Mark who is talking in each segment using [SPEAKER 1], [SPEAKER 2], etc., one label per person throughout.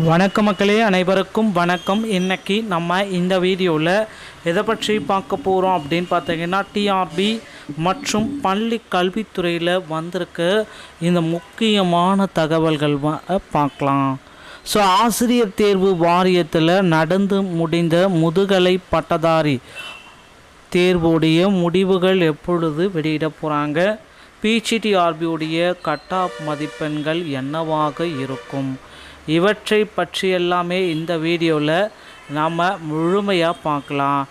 [SPEAKER 1] வணக்க மக்களே அனைவருக்கும் வணக்கம். இன்னைக்கு நம்ம இந்த வீடியோவில் எதை பற்றி பார்க்க போகிறோம் அப்படின்னு பார்த்தீங்கன்னா டிஆர்பி மற்றும் பள்ளி கல்வித்துறையில் வந்திருக்க இந்த முக்கியமான தகவல்கள் வ- பார்க்கலாம். ஸோ ஆசிரியர் தேர்வு வாரியத்தில் நடந்து முடிந்த முதுகலை பட்டதாரி தேர்வுடைய முடிவுகள் எப்பொழுது வெளியிட போகிறாங்க பிஜிடிஆர்பியுடைய கட் ஆஃப் மதிப்பெண்கள் என்னவாக இருக்கும்? இவற்றை பற்றி எல்லாமே இந்த வீடியோவில் நாம் முழுமையாக பார்க்கலாம்.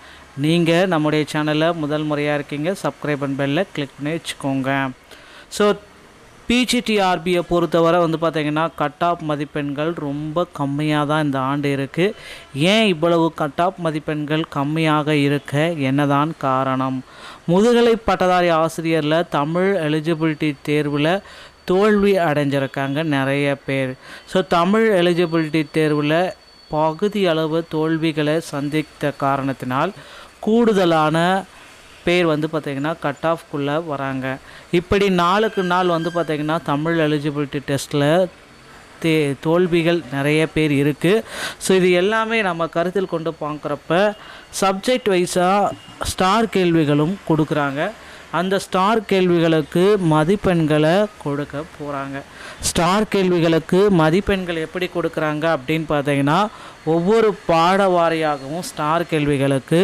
[SPEAKER 1] நீங்கள் நம்முடைய சேனலை முதல் முறையாக இருக்கீங்க சப்ஸ்கிரைப் அண்ட் பெல்லை கிளிக் பண்ணி வச்சுக்கோங்க. ஸோ பிஜிடிஆர்பியை பொறுத்தவரை வந்து பார்த்திங்கன்னா கட் ஆஃப் மதிப்பெண்கள் ரொம்ப கம்மியாக தான் இந்த ஆண்டு இருக்குது ஏன் இவ்வளவு கட் ஆஃப் மதிப்பெண்கள் கம்மியாக இருக்க? என்னதான் காரணம்? முதுகலை பட்டதாரி ஆசிரியரில் தமிழ் எலிஜிபிலிட்டி தேர்வில் தோல்வி அடைஞ்சிருக்காங்க நிறைய பேர். ஸோ தமிழ் எலிஜிபிலிட்டி தேர்வில் பகுதி அளவு தோல்விகளை சந்தித்த காரணத்தினால் கூடுதலான பேர் வந்து பார்த்திங்கன்னா கட் ஆஃப்குள்ளே வராங்க. இப்படி நாளுக்கு நாள் வந்து பார்த்திங்கன்னா தமிழ் எலிஜிபிலிட்டி டெஸ்ட்டில் தே தோல்விகள் நிறைய பேர் இருக்குது ஸோ இது எல்லாமே நம்ம கருத்தில் கொண்டு பார்க்குறப்ப சப்ஜெக்ட் வைஸாக ஸ்டார் கேள்விகளும் கொடுக்குறாங்க. அந்த ஸ்டார் கேள்விகளுக்கு மதிப்பெண்களை கொடுக்க போகிறாங்க ஸ்டார் கேள்விகளுக்கு மதிப்பெண்கள் எப்படி கொடுக்குறாங்க அப்படின்னு பார்த்தீங்கன்னா ஒவ்வொரு பாட வாரியாகவும் ஸ்டார் கேள்விகளுக்கு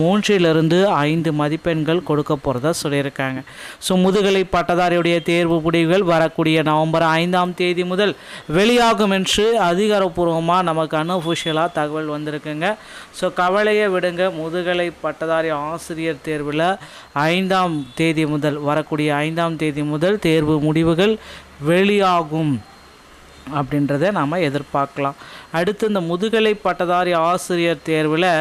[SPEAKER 1] மூன்றிலிருந்து ஐந்து மதிப்பெண்கள் கொடுக்க போகிறதா சொல்லியிருக்காங்க. ஸோ முதுகலை பட்டதாரியுடைய தேர்வு முடிவுகள் வரக்கூடிய நவம்பர் ஐந்தாம் தேதி முதல் வெளியாகும் என்று அதிகாரப்பூர்வமாக நமக்கு அன்அஃபிஷியலாக தகவல் வந்திருக்குங்க. ஸோ கவலையை விடுங்க. முதுகலை பட்டதாரி ஆசிரியர் தேர்வில் ஐந்தாம் தேதி முதல் வரக்கூடிய ஐந்தாம் தேதி முதல் தேர்வு முடிவுகள் வெளியாகும். அப்படின்றத நாம் எதிர்பார்க்கலாம். அடுத்து இந்த முதுகலை பட்டதாரி ஆசிரியர் தேர்வில்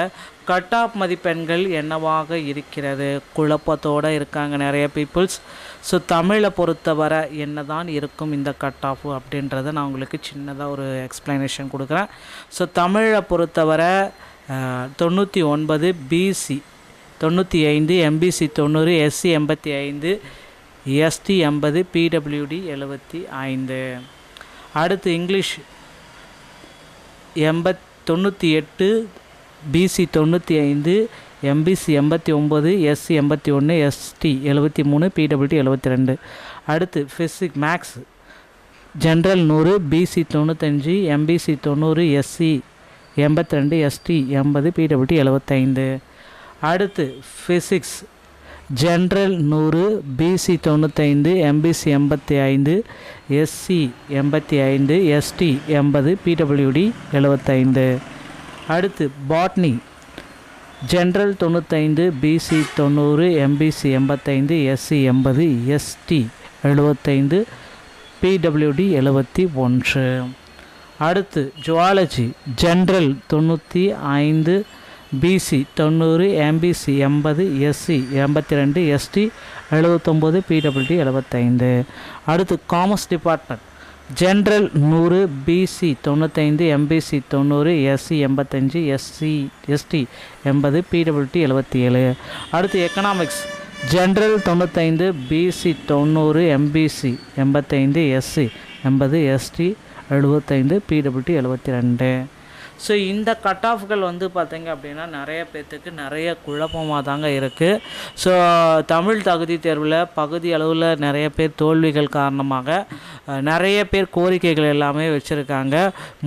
[SPEAKER 1] கட் ஆஃப் மதிப்பெண்கள் என்னவாக இருக்கிறது? குழப்பத்தோடு இருக்காங்க நிறைய பீப்புள்ஸ். ஸோ தமிழை பொறுத்தவரை என்ன தான் இருக்கும் இந்த கட் ஆஃப் அப்படின்றத நான் உங்களுக்கு சின்னதாக ஒரு எக்ஸ்ப்ளனேஷன் கொடுக்குறேன். ஸோ தமிழை பொறுத்தவரை தொண்ணூற்றி ஒன்பது பிசி தொண்ணூற்றி ஐந்து எம்பிசி தொண்ணூறு எஸ்சி எண்பத்தி ஐந்து எஸ்டி எண்பது பிடபிள்யூடி எழுபத்தி ஐந்து. அடுத்து இங்கிலீஷ். எண்பத் தொண்ணூற்றி எட்டு பிசி தொண்ணூற்றி ஐந்து எம்பிசி எண்பத்தி ஒம்பது எஸ்சி எண்பத்தி ஒன்று எஸ்டி எழுபத்தி மூணு பிடபிள்யூடி எழுபத்தி ரெண்டு. அடுத்து ஃபிசிக் மேக்ஸ் ஜென்ரல் நூறு பிசி தொண்ணூத்தஞ்சு எம்பிசி தொண்ணூறு எஸ்சி எண்பத்தி ரெண்டு எஸ்டி எண்பது பிடபிள்யூடி எழுபத்தைந்து அடுத்து ஃபிசிக்ஸ் ஜென்ரல் நூறு பிசி தொண்ணூத்தைந்து எம்பிசி எண்பத்தி ஐந்து எஸ்சி எண்பத்தி ஐந்து எஸ்டி எண்பது பிடபிள்யூடி எழுபத்தைந்து அடுத்து பாட்னி. ஜென்ரல் தொண்ணூத்தைந்து பிசி தொண்ணூறு எம்பிசி எண்பத்தைந்து எஸ்சி எண்பது எஸ்டி எழுபத்தைந்து பிடபிள்யூடி எழுபத்தி ஒன்று. அடுத்து ஜுவாலஜி. ஜென்ரல் தொண்ணூற்றி ஐந்து பிசி தொண்ணூறு எம்பிசி எண்பது எஸ்சி எண்பத்தி ரெண்டு எஸ்டி எழுபத்தொம்போது பிடபிள்யூடி எழுபத்தைந்து அடுத்து காமர்ஸ் டிபார்ட்மெண்ட் ஜென்ரல் நூறு பிசி தொண்ணூத்தைந்து எம்பிசி தொண்ணூறு எஸ்சி எண்பத்தஞ்சு எஸ்சி எஸ்டி எண்பது பிடபிள்யூடி எழுபத்தி ஏழு அடுத்து எக்கனாமிக்ஸ் ஜென்ரல் தொண்ணூத்தைந்து பிசி தொண்ணூறு எம்பிசி எண்பத்தைந்து எஸ்சி எண்பது எஸ்டி எழுபத்தைந்து பிடபிள்யூடி எழுபத்தி ரெண்டு ஸோ இந்த கட் ஆஃப்கள் வந்து பார்த்தீங்க அப்படின்னா நிறைய பேர்த்துக்கு நிறைய குழப்பமாக தாங்க இருக்குது ஸோ தமிழ் தகுதி தேர்வில் பகுதி அளவில் நிறைய பேர் தோல்விகள் காரணமாக நிறைய பேர் கோரிக்கைகள் எல்லாமே வச்சுருக்காங்க.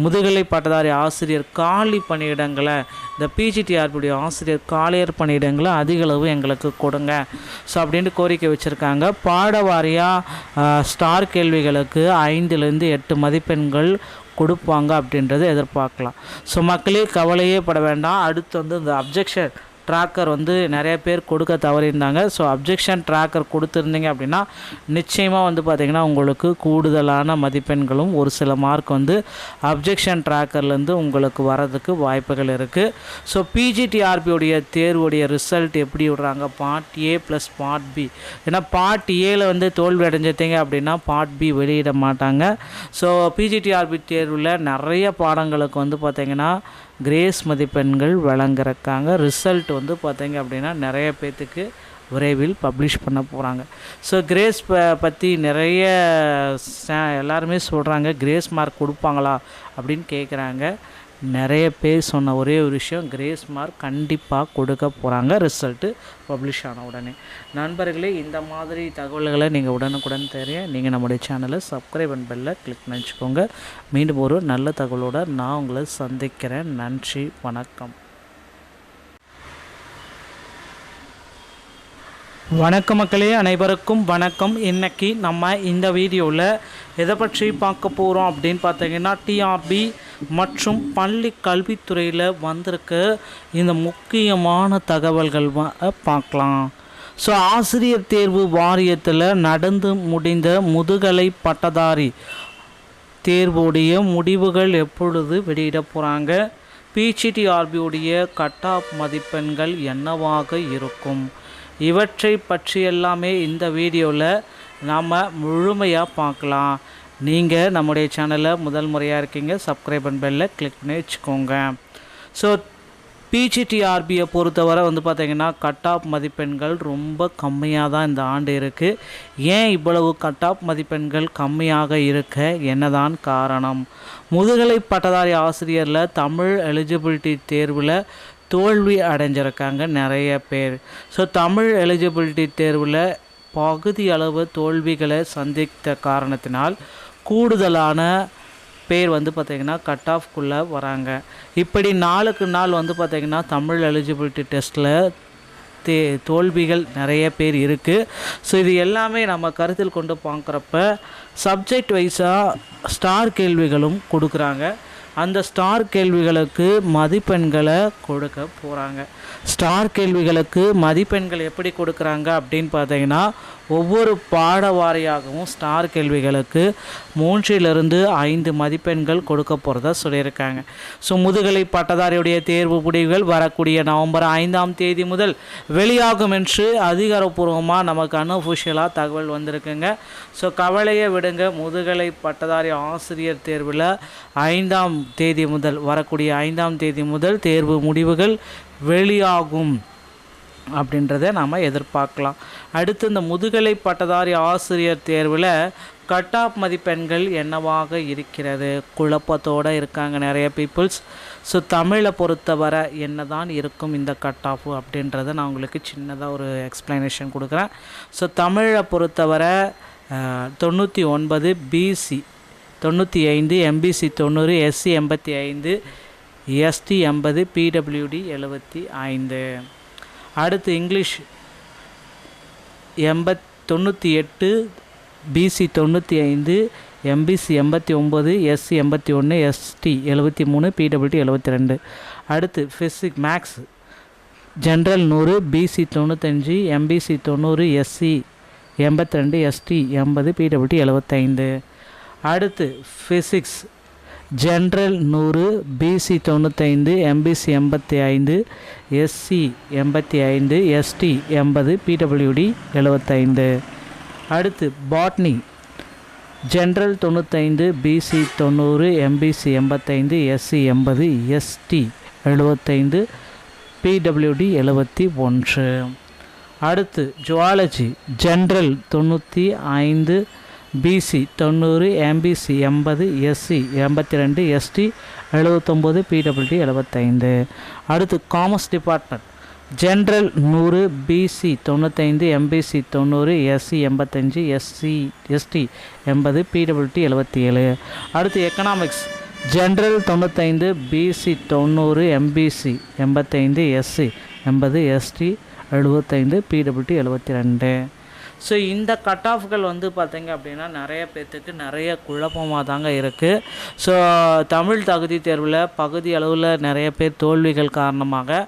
[SPEAKER 1] முதுகலை பட்டதாரி ஆசிரியர் காலி பணியிடங்களை இந்த பிஜிடிஆர்பியுடைய ஆசிரியர் காலியர் பணியிடங்களை அதிக அளவு எங்களுக்கு கொடுங்க. ஸோ அப்படின்ட்டு கோரிக்கை வச்சுருக்காங்க. பாட வாரியாக ஸ்டார் கேள்விகளுக்கு ஐந்துலேருந்து எட்டு மதிப்பெண்கள் கொடுப்பாங்க அப்படின்றத எதிர்பார்க்கலாம். ஸோ மக்களே கவலையே பட வேண்டாம். அடுத்து வந்து இந்த அப்ஜெக்ஷன் ட்ராக்கர் வந்து நிறைய பேர் கொடுக்க தவறியிருந்தாங்க. ஸோ அப்ஜெக்ஷன் ட்ராக்கர் கொடுத்துருந்தீங்க அப்படின்னா நிச்சயமாக வந்து பார்த்திங்கன்னா உங்களுக்கு கூடுதலான மதிப்பெண்களும் ஒரு சில மார்க் வந்து அப்ஜெக்ஷன் ட்ராக்கர்லேருந்து உங்களுக்கு வரதுக்கு வாய்ப்புகள் இருக்குது ஸோ பிஜிடிஆர்பியுடைய தேர்வுடைய ரிசல்ட் எப்படி விடுறாங்க? Part A plus part B ஏன்னா பார்ட் ஏல வந்து தோல்வி அடைஞ்சிட்டீங்க அப்படின்னா பார்ட் பி வெளியிட மாட்டாங்க. ஸோ பிஜிடிஆர்பி தேர்வில் நிறைய பாடங்களுக்கு வந்து பார்த்திங்கன்னா கிரேஸ் மதிப்பெண்கள் வழங்குறக்காங்க ரிசல்ட் வந்து பார்த்தீங்க அப்படின்னா நிறைய பேர்த்துக்கு விரைவில் பப்ளிஷ் பண்ண போகிறாங்க ஸோ கிரேஸ் ப பற்றி நிறைய ச- எல்லாருமே சொல்கிறாங்க கிரேஸ் மார்க் கொடுப்பாங்களா அப்படின்னு கேட்குறாங்க நிறைய பேர் சொன்ன ஒரே ஒரு விஷயம் கிரேஸ் மார்க் கண்டிப்பாக கொடுக்க போகிறாங்க ரிசல்ட்டு பப்ளிஷ் ஆன உடனே. நண்பர்களே இந்த மாதிரி தகவல்களை நீங்கள் உடனுக்குடன் தெரிய நீங்கள் நம்முடைய சேனலை சப்ஸ்கிரைப் அண்ட் பெல்ல கிளிக் பண்ணி மீண்டும் ஒரு நல்ல தகவலோடு நான் உங்களை சந்திக்கிறேன். நன்றி வணக்கம். வணக்க மக்களே அனைவருக்கும் வணக்கம். இன்னைக்கு நம்ம இந்த வீடியோவில் எதை பற்றி பார்க்க போகிறோம் அப்படின்னு பார்த்தீங்கன்னா டிஆர்பி மற்றும் பள்ளி கல்வித்துறையில் வந்திருக்க இந்த முக்கியமான தகவல்கள் வ- பார்க்கலாம். ஸோ ஆசிரியர் தேர்வு வாரியத்தில் நடந்து முடிந்த முதுகலை பட்டதாரி தேர்வுடைய முடிவுகள் எப்பொழுது வெளியிட போகிறாங்க பிஜிடிஆர்பியுடைய கட் ஆஃப் மதிப்பெண்கள் என்னவாக இருக்கும்? இவற்றை பற்றி எல்லாமே இந்த வீடியோவில் நாம் முழுமையாக பார்க்கலாம். நீங்கள் நம்முடைய சேனலை முதல் முறையாக இருக்கீங்க சப்ஸ்கிரைப் அண்ட் பெல்ல கிளிக் பண்ணி வச்சுக்கோங்க. ஸோ பிஜிடிஆர்பியை பொறுத்தவரை வந்து பார்த்திங்கன்னா கட் ஆஃப் மதிப்பெண்கள் ரொம்ப கம்மியாக தான் இந்த ஆண்டு இருக்குது ஏன் இவ்வளவு கட் ஆஃப் மதிப்பெண்கள் கம்மியாக இருக்க? என்னதான் காரணம்? முதுகலை பட்டதாரி ஆசிரியரில் தமிழ் எலிஜிபிலிட்டி தேர்வில் தோல்வி அடைஞ்சிருக்காங்க நிறைய பேர். ஸோ தமிழ் எலிஜிபிலிட்டி தேர்வில் பகுதி அளவு தோல்விகளை சந்தித்த காரணத்தினால் கூடுதலான பேர் வந்து பார்த்திங்கன்னா கட் ஆஃப்குள்ளே வராங்க. இப்படி நாளுக்கு நாள் வந்து பார்த்திங்கன்னா தமிழ் எலிஜிபிலிட்டி டெஸ்ட்டில் தே தோல்விகள் நிறைய பேர் இருக்குது ஸோ இது எல்லாமே நம்ம கருத்தில் கொண்டு பார்க்குறப்ப சப்ஜெக்ட் வைஸாக ஸ்டார் கேள்விகளும் கொடுக்குறாங்க. அந்த ஸ்டார் கேள்விகளுக்கு மதிப்பெண்களை கொடுக்க போகிறாங்க ஸ்டார் கேள்விகளுக்கு மதிப்பெண்கள் எப்படி கொடுக்குறாங்க அப்படின்னு பார்த்தீங்கன்னா ஒவ்வொரு பாட வாரியாகவும் ஸ்டார் கேள்விகளுக்கு மூன்றிலிருந்து ஐந்து மதிப்பெண்கள் கொடுக்க போகிறதா சொல்லியிருக்காங்க. ஸோ முதுகலை பட்டதாரியுடைய தேர்வு முடிவுகள் வரக்கூடிய நவம்பர் ஐந்தாம் தேதி முதல் வெளியாகும் என்று அதிகாரப்பூர்வமாக நமக்கு அன்அஃபிஷியலாக தகவல் வந்திருக்குங்க. ஸோ கவலையை விடுங்க. முதுகலை பட்டதாரி ஆசிரியர் தேர்வில் ஐந்தாம் தேதி முதல் வரக்கூடிய ஐந்தாம் தேதி முதல் தேர்வு முடிவுகள் வெளியாகும் அப்படின்றத நாம் எதிர்பார்க்கலாம். அடுத்து இந்த முதுகலை பட்டதாரி ஆசிரியர் தேர்வில் கட் ஆஃப் மதிப்பெண்கள் என்னவாக இருக்கிறது? குழப்பத்தோடு இருக்காங்க நிறைய பீப்புள்ஸ். ஸோ தமிழை பொறுத்தவரை என்ன தான் இருக்கும் இந்த கட் ஆஃப் அப்படின்றத நான் உங்களுக்கு சின்னதாக ஒரு எக்ஸ்ப்ளனேஷன் கொடுக்குறேன். ஸோ தமிழை பொறுத்தவரை தொண்ணூற்றி ஒன்பது பிசி தொண்ணூற்றி ஐந்து எம்பிசி தொண்ணூறு எஸ்சி எண்பத்தி ஐந்து எஸ்டி எண்பது பிடபிள்யூடி எழுபத்தி ஐந்து. அடுத்து இங்கிலீஷ். எண்பத் தொண்ணூற்றி எட்டு பிசி தொண்ணூற்றி ஐந்து எம்பிசி எண்பத்தி ஒம்பது எஸ்சி எண்பத்தி ஒன்று எஸ்டி எழுபத்தி மூணு பிடபிள்யூடி எழுபத்தி ரெண்டு. அடுத்து ஃபிசிக் மேக்ஸ் ஜென்ரல் நூறு பிசி தொண்ணூத்தஞ்சு எம்பிசி தொண்ணூறு எஸ்சி எண்பத்தி ரெண்டு எஸ்டி எண்பது பிடபிள்யூடி எழுபத்தைந்து அடுத்து ஃபிசிக்ஸ் ஜென்ரல் நூறு பிசி தொண்ணூத்தைந்து எம்பிசி எண்பத்தி ஐந்து எஸ்சி எண்பத்தி ஐந்து எஸ்டி எண்பது பிடபிள்யூடி எழுபத்தைந்து அடுத்து பாட்னி. ஜென்ரல் தொண்ணூத்தைந்து பிசி தொண்ணூறு எம்பிசி எண்பத்தைந்து எஸ்சி எண்பது எஸ்டி எழுபத்தைந்து பிடபிள்யூடி எழுபத்தி ஒன்று. அடுத்து ஜுவாலஜி. ஜென்ரல் தொண்ணூற்றி ஐந்து பிசி தொண்ணூறு எம்பிசி எண்பது எஸ்சி எண்பத்தி ரெண்டு எஸ்டி எழுபத்தொம்போது பிடபிள்யூடி எழுபத்தைந்து அடுத்து காமர்ஸ் டிபார்ட்மெண்ட் ஜென்ரல் நூறு பிசி தொண்ணூத்தைந்து எம்பிசி தொண்ணூறு எஸ்சி எண்பத்தஞ்சு எஸ்சி எஸ்டி எண்பது பிடபிள்யூடி எழுபத்தி ஏழு அடுத்து எக்கனாமிக்ஸ் ஜென்ரல் தொண்ணூத்தைந்து பிசி தொண்ணூறு எம்பிசி எண்பத்தைந்து எஸ்சி எண்பது எஸ்டி எழுபத்தைந்து பிடபிள்யூடி எழுபத்தி ரெண்டு ஸோ இந்த கட் ஆஃப்கள் வந்து பார்த்தீங்க அப்படின்னா நிறைய பேர்த்துக்கு நிறைய குழப்பமாக தாங்க இருக்குது ஸோ தமிழ் தகுதி தேர்வில் பகுதி அளவில் நிறைய பேர் தோல்விகள் காரணமாக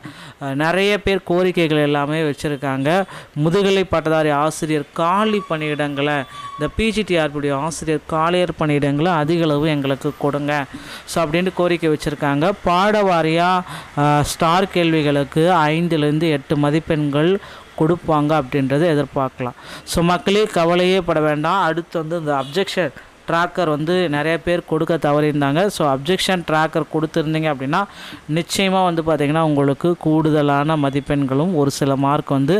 [SPEAKER 1] நிறைய பேர் கோரிக்கைகள் எல்லாமே வச்சுருக்காங்க. முதுகலை பட்டதாரி ஆசிரியர் காலி பணியிடங்களை இந்த பிஜிடிஆர்புடைய ஆசிரியர் காலியர் பணியிடங்களை அதிக அளவு எங்களுக்கு கொடுங்க. ஸோ அப்படின்ட்டு கோரிக்கை வச்சுருக்காங்க. பாட வாரியாக ஸ்டார் கேள்விகளுக்கு ஐந்துலேருந்து எட்டு மதிப்பெண்கள் கொடுப்பாங்க அப்படின்றத எதிர்பார்க்கலாம். ஸோ மக்களே கவலையே பட வேண்டாம். அடுத்து வந்து இந்த அப்ஜெக்ஷன் ட்ராக்கர் வந்து நிறைய பேர் கொடுக்க தவறியிருந்தாங்க. ஸோ அப்ஜெக்ஷன் ட்ராக்கர் கொடுத்துருந்தீங்க அப்படின்னா நிச்சயமாக வந்து பார்த்திங்கன்னா உங்களுக்கு கூடுதலான மதிப்பெண்களும் ஒரு சில மார்க் வந்து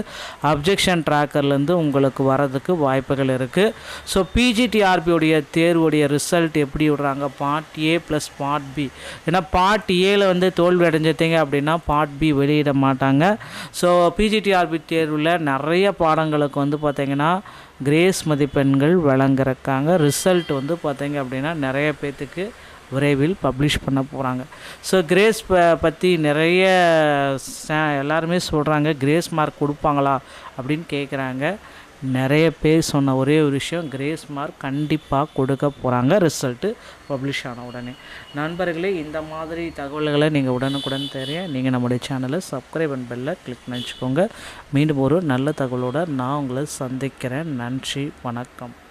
[SPEAKER 1] அப்ஜெக்ஷன் ட்ராக்கர்லேருந்து உங்களுக்கு வரதுக்கு வாய்ப்புகள் இருக்குது ஸோ பிஜிடிஆர்பியுடைய தேர்வுடைய ரிசல்ட் எப்படி விடுறாங்க? Part A plus part B ஏன்னா பார்ட் ஏல வந்து தோல்வி அடைஞ்சிட்டீங்க அப்படின்னா பார்ட் பி வெளியிட மாட்டாங்க. ஸோ பிஜிடிஆர்பி தேர்வில் நிறைய பாடங்களுக்கு வந்து பார்த்திங்கன்னா கிரேஸ் மதிப்பெண்கள் வழங்குறக்காங்க ரிசல்ட் வந்து பார்த்தீங்க அப்படின்னா நிறைய பேர்த்துக்கு விரைவில் பப்ளிஷ் பண்ண போகிறாங்க ஸோ கிரேஸ் ப பற்றி நிறைய ச- எல்லாருமே சொல்கிறாங்க கிரேஸ் மார்க் கொடுப்பாங்களா அப்படின்னு கேட்குறாங்க நிறைய பேர் சொன்ன ஒரே ஒரு விஷயம் கிரேஸ் மார்க் கண்டிப்பாக கொடுக்க போகிறாங்க ரிசல்ட்டு பப்ளிஷ் ஆன உடனே. நண்பர்களே இந்த மாதிரி தகவல்களை நீங்கள் உடனுக்குடன் தெரிய நீங்கள் நம்முடைய சேனலை சப்ஸ்கிரைப் அண்ட் பெல்ல கிளிக் பண்ணி வச்சுக்கோங்க மீண்டும் ஒரு நல்ல தகவலோடு நான் உங்களை சந்திக்கிறேன். நன்றி வணக்கம்.